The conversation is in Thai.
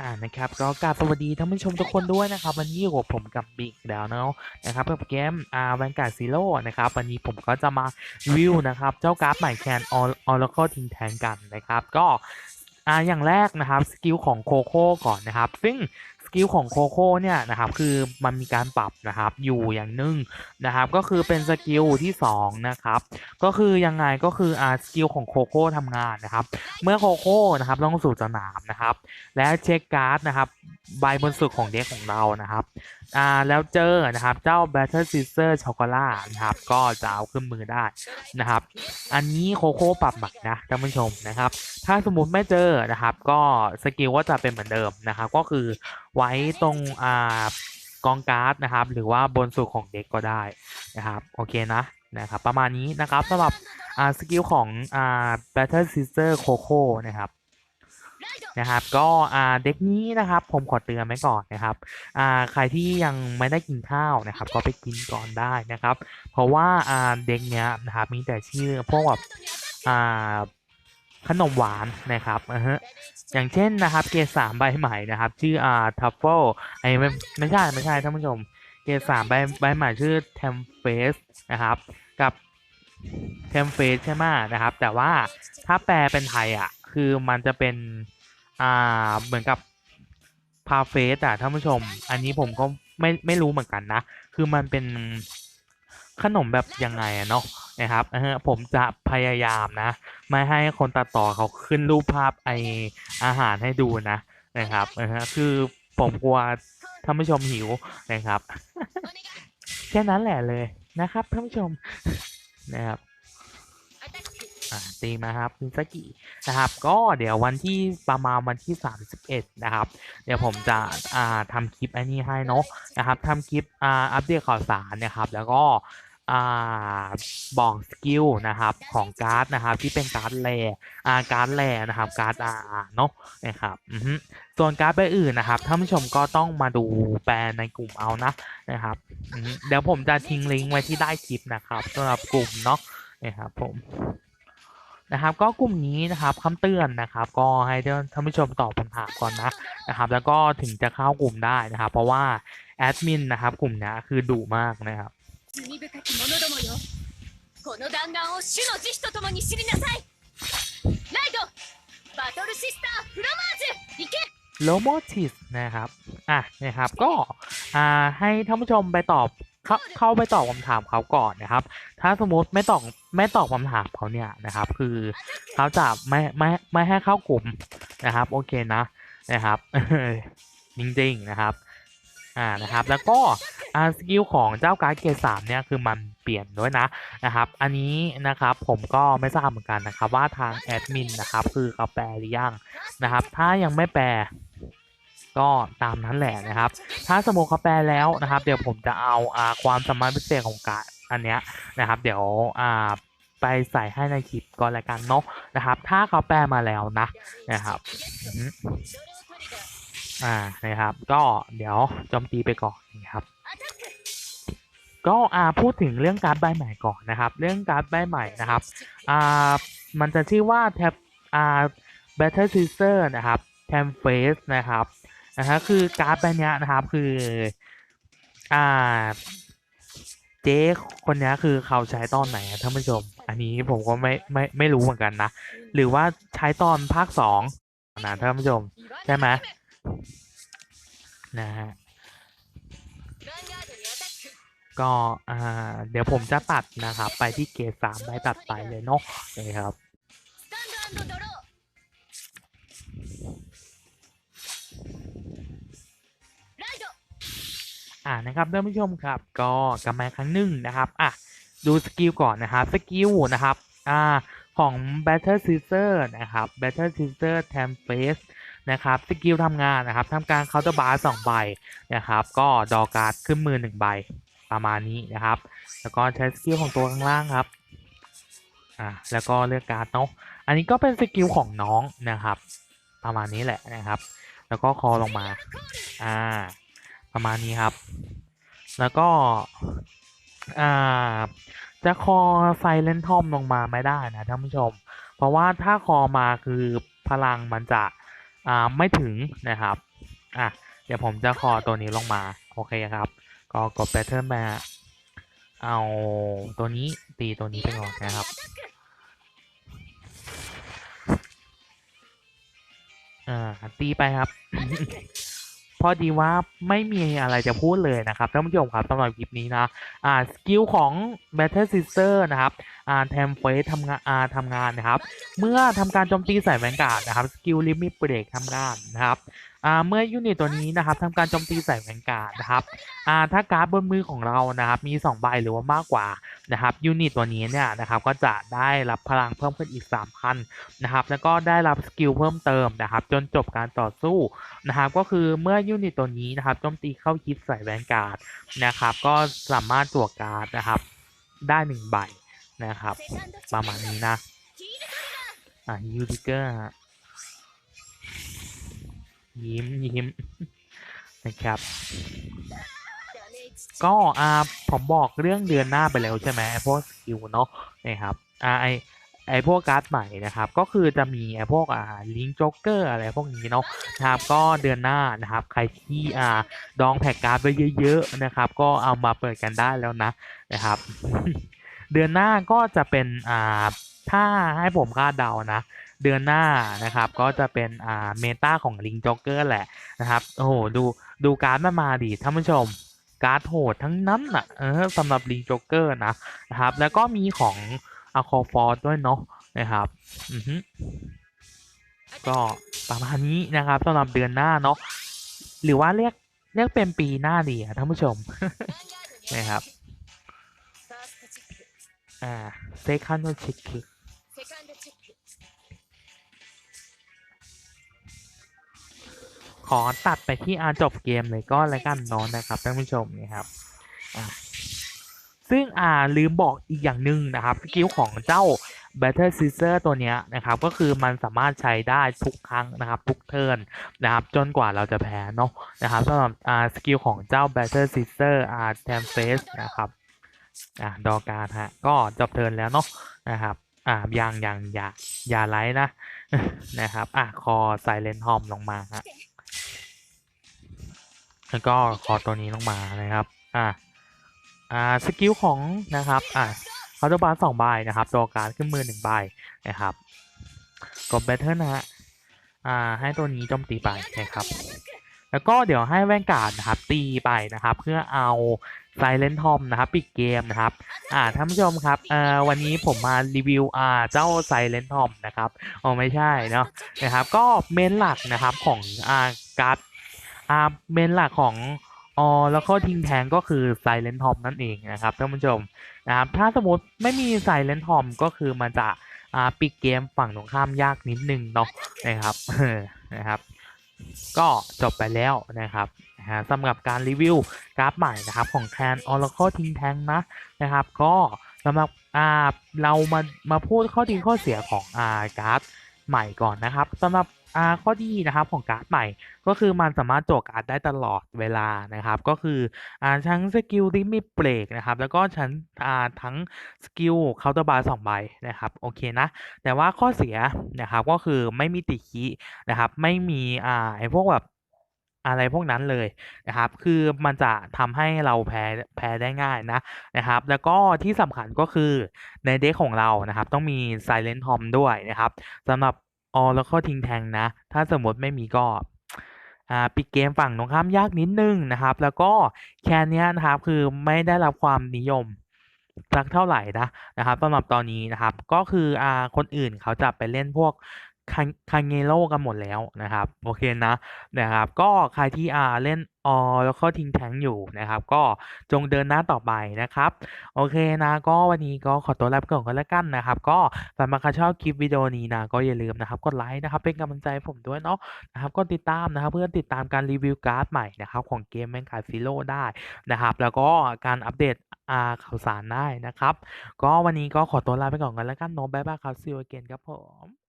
อ่านะครับก็กราบสวัสดีท่านผู้ชมทุกคนด้วยนะครับวันนี้กับผมกับบิ๊กแล้วเนาะนะครับกับเกมอ่าแวนการ์ดซีโร่นะครับวันนี้ผมก็จะมารีวิวนะครับเจ้าการ์ดใหม่แคนออร์เคิลทิ้งแทงกันนะครับก็อ่าอย่างแรกนะครับสกิลของโคโค่ก่อนนะครับ ซึ่ง กิลของโคโค่เนี่ยนะครับคือมันมีการปรับนะครับอยู่อย่างหนึ่งนะครับก็คือเป็นสกิลที่สองนะครับก็คือยังไงก็คืออ่าสกิลของโคโค่ทำงานนะครับเมื่อโคโค่นะครับลงสู่สนามนะครับและเช็คการ์ดนะครับใบบนสุดของเด็กของเรานะครับอ่าแล้วเจอนะครับเจ้า Battle Scissor ช็อกโกแลตนะครับก็จะเอาขึ้นมือได้นะครับอันนี้โคโค่ปรับใหม่นะท่านผู้ชมนะครับถ้าสมมุติไม่เจอนะครับก็สกิลก็จะเป็นเหมือนเดิมนะครับก็คือไว้ตรงอ่ากองการ์ดนะครับ หรือว่าบนสุดของเด็กก็ได้นะครับ โอเคนะนะครับ ประมาณนี้นะครับสำหรับอ่าสกิลของอ่า Battle Scissor Coco นะครับนะครับก็อ่าเด็กนี้นะครับผมขอเตือนไว้ก่อนนะครับอ่าใครที่ยังไม่ได้กินข้าวนะครับ ก็ไปกินก่อนได้นะครับ เพราะว่าอ่าเด็กเนี้ยนะครับมีแต่ชื่อพวกแบบอ่าขนมหวานนะครับอ่าฮะ อย่างเช่นนะครับเกรดสามใบใหม่นะครับ ชื่ออ่าทัฟเฟิลไอ้ไม่ไม่ใช่ไม่ใช่ท่านผู้ชม เกรดสามใบใบใหม่ชื่อเทมเฟสนะครับ กับเทมเฟสใช่ไหมนะครับ แต่ว่าถ้าแปลเป็นไทยอะ คือมันจะเป็นอ่าเหมือนกับพาเฟสอะท่านผู้ชม อันนี้ผมก็ไม่ไม่รู้เหมือนกันนะ คือมันเป็น ขนมแบบยังไงอะเนาะนะครับผมจะพยายามนะ ไม่ให้คนตัดต่อเขาขึ้นรูปภาพไออาหารให้ดูนะนะครับคือผมกลัวท่านผู้ชมหิวนะครับ แค่นั้นแหละเลยนะครับท่านผู้ชมนะครับ ตีมาครับมิซากินะครับ ก็เดี๋ยววันที่ประมาณวันที่ 31 นะครับ เดี๋ยวผมจะอ่าทำคลิปอันนี้ให้เนาะนะครับทำคลิปอ่าอัปเดตข่าวสารนะครับ แล้วก็อ่าบอกสกิลนะครับของการ์ดนะครับ ที่เป็นการ์ดแรอ่าการ์ดแรนะครับ การ์ดอาเนาะนะครับอือส่วนการ์ดใบอื่นนะครับท่านผู้ชมก็ต้องมาดูแปลในกลุ่มเอานะนะครับเดี๋ยวผมจะทิ้งลิงก์ไว้ที่ใต้คลิปนะครับสำหรับกลุ่มเนาะนะครับผม นะครับก็กลุ่มนี้นะครับคำเตือนนะครับ ก็ให้ท่านผู้ชมตอบคำถามก่อนนะนะครับ แล้วก็ถึงจะเข้ากลุ่มได้นะครับ เพราะว่าแอดมินนะครับ กลุ่มนี้คือดุมากนะครับ 罪深き者どもよこの弾丸を主の慈悲とともに知りなさいライドバトルシスターフロマージュ行け โลโมทิสนะครับอ่ะนะครับก็อ่าให้ท่านผู้ชมไปตอบ เข้าเข้าไปตอบคำถามเขาก่อนนะครับ ถ้าสมมติไม่ตอบไม่ตอบคำถามเขาเนี่ยนะครับ คือเขาจะไม่ไม่ไม่ให้เข้ากลุ่มนะครับ โอเคนะนะครับจริงๆนะครับอ่านะครับแล้วก็อาสกิลของเจ้าการ์ดเกรดสามเนี่ยคือมันเปลี่ยนด้วยนะนะครับ อันนี้นะครับผมก็ไม่ทราบเหมือนกันนะครับ ว่าทางแอดมินนะครับคือเขาแปลหรือยังนะครับ ถ้ายังไม่แปล ก็ตามนั้นแหละนะครับ ถ้าสมมติเขาแปลแล้วนะครับ เดี๋ยวผมจะเอาอ่าความสามารถพิเศษของการอันเนี้ยนะครับ เดี๋ยวอ่าไปใส่ให้ในคลิปก็แล้วกันเนาะนะครับ ถ้าเขาแปลมาแล้วนะนะครับอ่านะครับ ก็เดี๋ยวจมตีไปก่อนนะครับก็อ่าพูดถึงเรื่องการ์ดใบใหม่ก่อนนะครับ เรื่องการ์ดใบใหม่นะครับอ่ามันจะชื่อว่าแท็บอ่า Battle Scissor นะครับ t e m f a c e นะครับ นะฮะคือการ์ดใบเนี้นะครับคือ อ่า เจ๊คนนี้คือเขาใช้ตอนไหนท่านผู้ชม อันนี้ผมก็ไม่ไม่ไม่รู้เหมือนกันนะ หรือว่าใช้ตอนภาคสองนะท่านผู้ชม ใช่ไหมนะฮะก็อ่าเดี๋ยวผมจะตัดนะครับ ไปที่เกรดสามใบตัดไปเลยเนาะนะครับ อ่านะครับท่านผู้ชมครับ ก็กลับมาครั้งหนึ่งนะครับอะดูสกิลก่อนนะครับสกิลนะครับอ่าของ Battle Scissor นะครับ Battle Scissor t e m p a c e นะครับสกิลทำงานนะครับทำการเคาน์เตอร์บาร์สองใบนะครับ ก็ดอการ์ดขึ้นมือหนึ่งใบประมาณนี้นะครับ แล้วก็ใช้สกิลของตัวข้างล่างครับอ่าแล้วก็เลือกการ์ดเนาะอันนี้ก็เป็นสกิลของน้องนะครับ ประมาณนี้แหละนะครับ แล้วก็คอลงมาอ่า ประมาณนี้ครับ แล้วก็จะคอไซเลนทอมลงมาไม่ได้นะท่านผู้ชม เพราะว่าถ้าคอมาคือพลังมันจะไม่ถึงนะครับอะเดี๋ยวผมจะคอตัวนี้ลงมา โอเคครับ ก็กดแพทเทิร์นมาเอาตัวนี้ตีตัวนี้ไปก่อนนะครับอ่าตีไปครับ พอดีว่าไม่มีอะไรจะพูดเลยนะครับท่านผู้ชมครับสำหรับคลิปนี้นะอ่าสกิลของ Battle Sister นะครับอ่าแทมเฟสทำงานอ่าทำงานนะครับ เมื่อทำการโจมตีใส่แวนการ์ดนะครับสกิลลิมิตเบรกทำงานนะครับ อ่าเมื่อยูนิตตัวนี้นะครับทำการโจมตีใส่แวนการ์ดนะครับอ่าถ้าการ์ดบนมือของเรานะครับมี 2 ใบหรือว่ามากกว่านะครับยูนิตตัวนี้เนี่ยนะครับก็จะได้รับพลังเพิ่มขึ้นอีก 3,000นะครับแล้วก็ได้รับสกิลเพิ่มเติมนะครับจนจบการต่อสู้นะครับก็คือเมื่อยูนิตตัวนี้นะครับโจมตีเข้าฮิตใส่แวนการ์ดนะครับก็สามารถจั่วการ์ดนะครับได้หนึ่งใบนะครับประมาณนี้นะอะยูดิเกอร์ ยิ้มยิ้มนะครับ ก็อ่าผมบอกเรื่องเดือนหน้าไปแล้วใช่ไหมไอพวกสกิลเนาะนะครับอ่าไอไอพวกการ์ดใหม่นะครับ ก็คือจะมีไอพวกอ่าลิงจ็อกเกอร์อะไรพวกนี้เนาะนะครับ ก็เดือนหน้านะครับ ใครที่อ่าดองแพ็กการ์ดไว้เยอะๆนะครับ ก็เอามาเปิดกันได้แล้วนะนะครับ เดือนหน้าก็จะเป็นอ่าถ้าให้ผมคาดเดานะ เดือนหน้านะครับ ก็จะเป็นอ่าเมตาของลิงจ็อกเกอร์แหละนะครับโอ้โหดูดูการ์ดมามาดิท่านผู้ชมการ์ดโหดทั้งนั้นอะเออสำหรับลิงจ็อกเกอร์นะนะครับ แล้วก็มีของอะคอฟอร์ด้วยเนาะนะครับอือฮึก็ประมาณนี้นะครับสำหรับเดือนหน้าเนาะหรือว่าเรียกเรียกเป็นปีหน้าดีอะท่านผู้ชมนะครับอ่าเซคันโนชิคข อตัดไปที่อาจบเกมเลยก็แล้วกันเนอนนะครับท่านผู้ชมนี่ครับซึ่งอ่าลืมบอกอีกอย่างหนึ่งนะครับสกิลของเจ้า Battle Scissor ตัวเนี้ยนะครับ ก็คือมันสามารถใช้ได้ทุกครั้งนะครับ ทุกเทิร์นนะครับ จนกว่าเราจะแพ้เนาะนะครับสำหรับอ่าสกิลของเจ้า Battle Scissor อ่า t e m Face นะครับอ่าดอการฮะก็จบเทิร์นแล้วเนาะนะครับอ่ายังยังอย่าอย่าไลท์นะนะครับอะคอไซเลนฮอมลงมาฮะ แล้วก็คอตัวนี้ลงมานะครับ อ่า อ่า สกิลของนะครับ อ่าคาร์ดบาร์สองใบนะครับ ตัวการดขึ้นมือหนึ่งใบนะครับ กดแบทเทิลนะฮะ อ่า ให้ตัวนี้โจมตีไปนะครับ แล้วก็เดี๋ยวให้แวนการ์ดนะครับ ตีไปนะครับ เพื่อเอาไซเลนทอมนะครับ ปิดเกมนะครับ อ่าท่านผู้ชมครับเอ่อวันนี้ผมมารีวิวอ่าเจ้าไซเลนทอมนะครับอ๋อไม่ใช่เนาะนะครับ ก็เมนหลักนะครับของอ่าการ์ด อ่าเมนหลักของออแล้วก็ทิ้งแทงก็คือ Silent Tom นั่นเองนะครับท่านผู้ชมนะครับถ้าสมมติไม่มี Silent Tom ก็คือมันจะอ่าปิดเกมฝั่งตรงข้ามยากนิดนึงเนาะนะครับนะครับ ก็จบไปแล้วนะครับนะฮะสำหรับการรีวิวกราฟใหม่นะครับของแทน Oracle ทิ้งแทงนะนะครับ ก็สำหรับอ่าเรามามาพูดข้อดีข้อเสียของอ่ากราฟใหม่ก่อนนะครับสำหรับ อ่าข้อดีนะครับของการ์ดใหม่ก็คือมันสามารถโจกการ์ดได้ตลอดเวลานะครับ ก็คืออ่าทั้งสกิลลิมิตเบรกนะครับ แล้วก็ชั้นอ่าทั้งสกิลเคาน์เตอร์บาร์สองใบนะครับโอเคนะ แต่ว่าข้อเสียนะครับก็คือไม่มีติคีนะครับ ไม่มีอ่าไอพวกแบบอะไรพวกนั้นเลยนะครับ คือมันจะทำให้เราแพ้แพ้ได้ง่ายนะนะครับ แล้วก็ที่สำคัญก็คือในเด็กของเรานะครับ ต้องมี Silent Tom ด้วยนะครับสำหรับ ออแล้วก็ทิ้งแทงนะ ถ้าสมมติไม่มีก็อ่าปิดเกมฝั่งตรงข้ามยากนิดนึงนะครับ แล้วก็แค่นี้นะครับคือไม่ได้รับความนิยมสักเท่าไหร่นะนะครับสำหรับตอนนี้นะครับ ก็คืออ่าคนอื่นเขาจะไปเล่นพวก คันคันเงโร่กันหมดแล้วนะครับ โอเคนะนะครับ ก็ใครที่อ่าเล่นออแล้วก็ทิ้งแทงอยู่นะครับ ก็จงเดินหน้าต่อไปนะครับ โอเคนะก็วันนี้ก็ขอตัวลาไปก่อนก็แล้วกันนะครับ ก็สำหรับใครชอบคลิปวิดีโอนี้นะก็อย่าลืมนะครับกดไลค์นะครับเป็นกำลังใจผมด้วยเนาะนะครับก็ติดตามนะครับ เพื่อติดตามการรีวิวการ์ดใหม่นะครับของเกมแมงกาซีโร่ได้นะครับ แล้วก็การอัปเดตอ่าข่าวสารได้นะครับ ก็วันนี้ก็ขอตัวลาไปก่อนกันแล้วกันเนาะบ๊ายบายครับซีโอเกนครับผม